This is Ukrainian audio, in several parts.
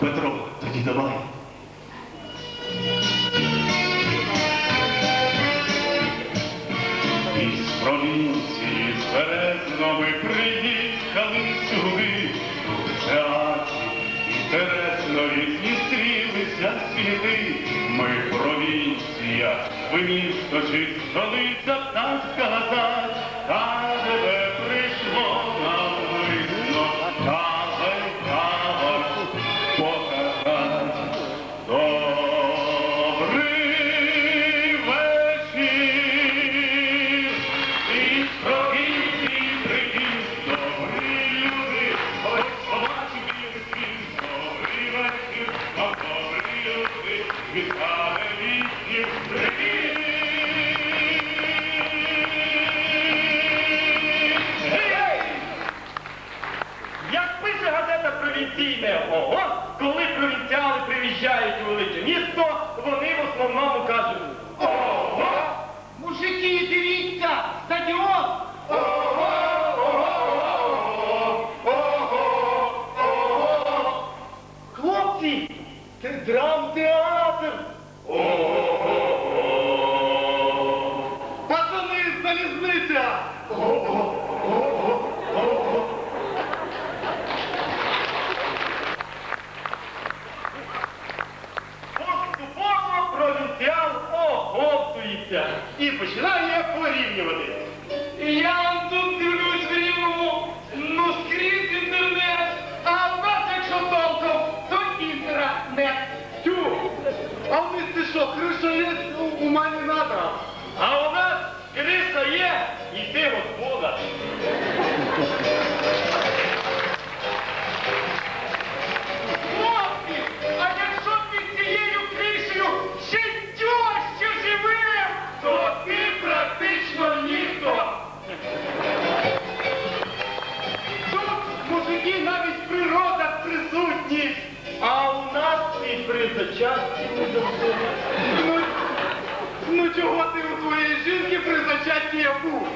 Петро, тоді давай. Із провінції з Березно ми приїхали сюди, у театрі інтересно різні стрілися світи. Ми провінція, ви місто чи столиця, так сказать, та тебе провінційне ого, коли провінціали приїжджають у велике місто, вони в основному кажуть ого! Мужики, дивіться, стадіон! Хлопці, це драмтеатр! Пацани, залізниця! Поступово і починає порівнювати. Я вам тут дивлюсь в рівному, ну скрізь інтернет, а вас, якщо толком, то інтернет. Тю! А ви місті що, криша нас і при завжди. Ну, ну чого ти у твоєї жінки при зачатті я був?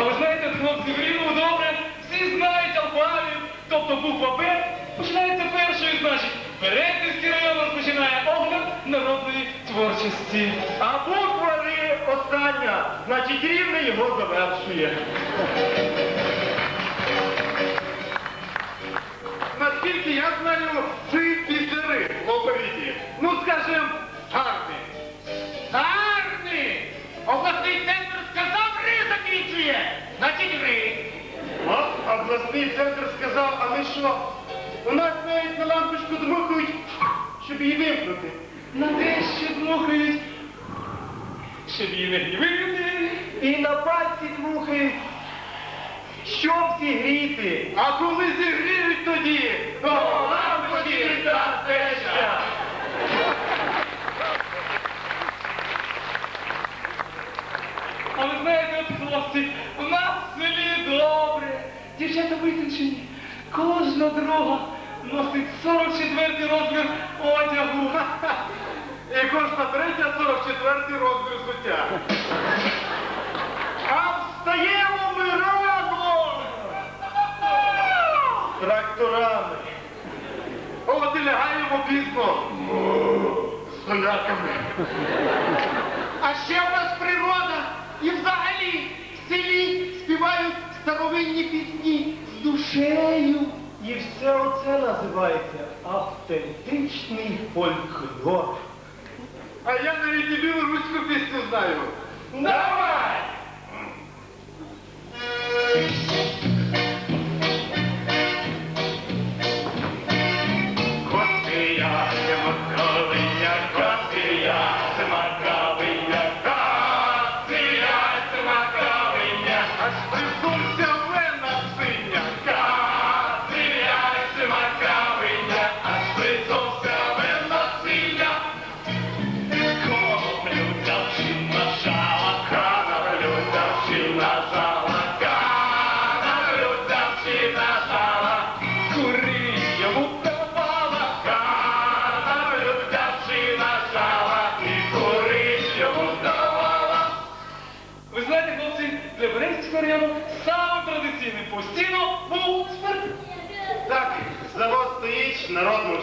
А ви знаєте, хлопці, в добре, всі знають алфавіт, тобто буква Б починається першою, значить, Березівський район розпочинає огляд народної творчості. А буква Р остання, значить рівне його завершує. Наскільки я знаю, ти пісери в оперіті. Ну, скажем, гарний. Гарний! Обласний центр сказав, ри закінчує. Значить, ри. А обласний центр сказав, а ми що? У нас навіть на лампочку дмухають, щоб її вимкнути. На те, що дмухають, щоб її не гнівити. І на пальці дмухають, щоб зігріти. А коли зігріють тоді, Дівчата витончені. Кожна друга носить 44 розмір одягу. І кожна третя 44 розмір взуття. А встаємо ми рано! Тракторами. От і лягаємо пізно. З соляками. А ще в нас природа. І взагалі в селі співають старовинні пісні з душею. І все оце називається автентичний фольклор. А я навіть і білоруську пісню знаю. Давай!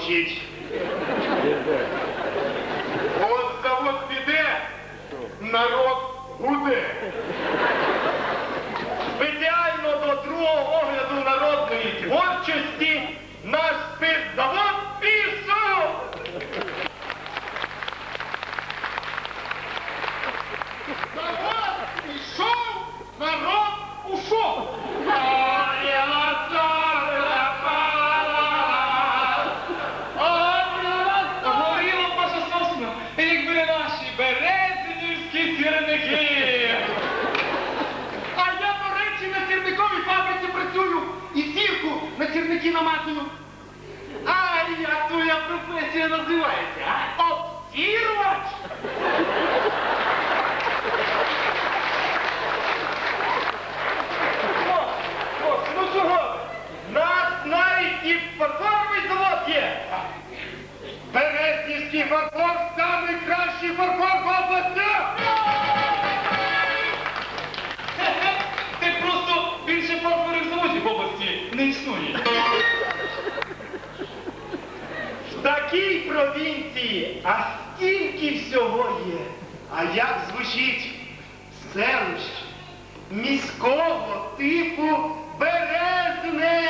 Мовчить. От завод піде, народ буде. Спеціально до другого огляду народної творчості наш спиртзавод о, ну чого? Нас навіть і фарфоровий завод є! Фарфор самий кращий фарфор в областях! Ти просто більше фарфорих заводів в області не існує. В такій провінції, а стільки всього є. А як звучить селище міського типу Березне?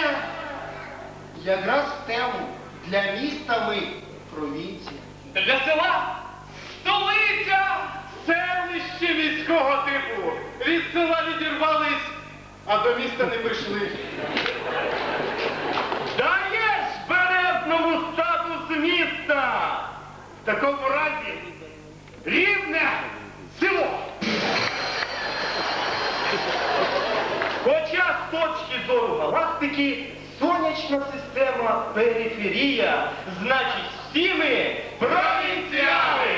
Якраз в тему для міста ми провінція. Для села столиця! Селище міського типу. Від села відірвались, а до міста не прийшли. Статус міста! В такому разі рівне село. Хоча з точки зору галактики сонячна система периферія, значить всі ми провінціали!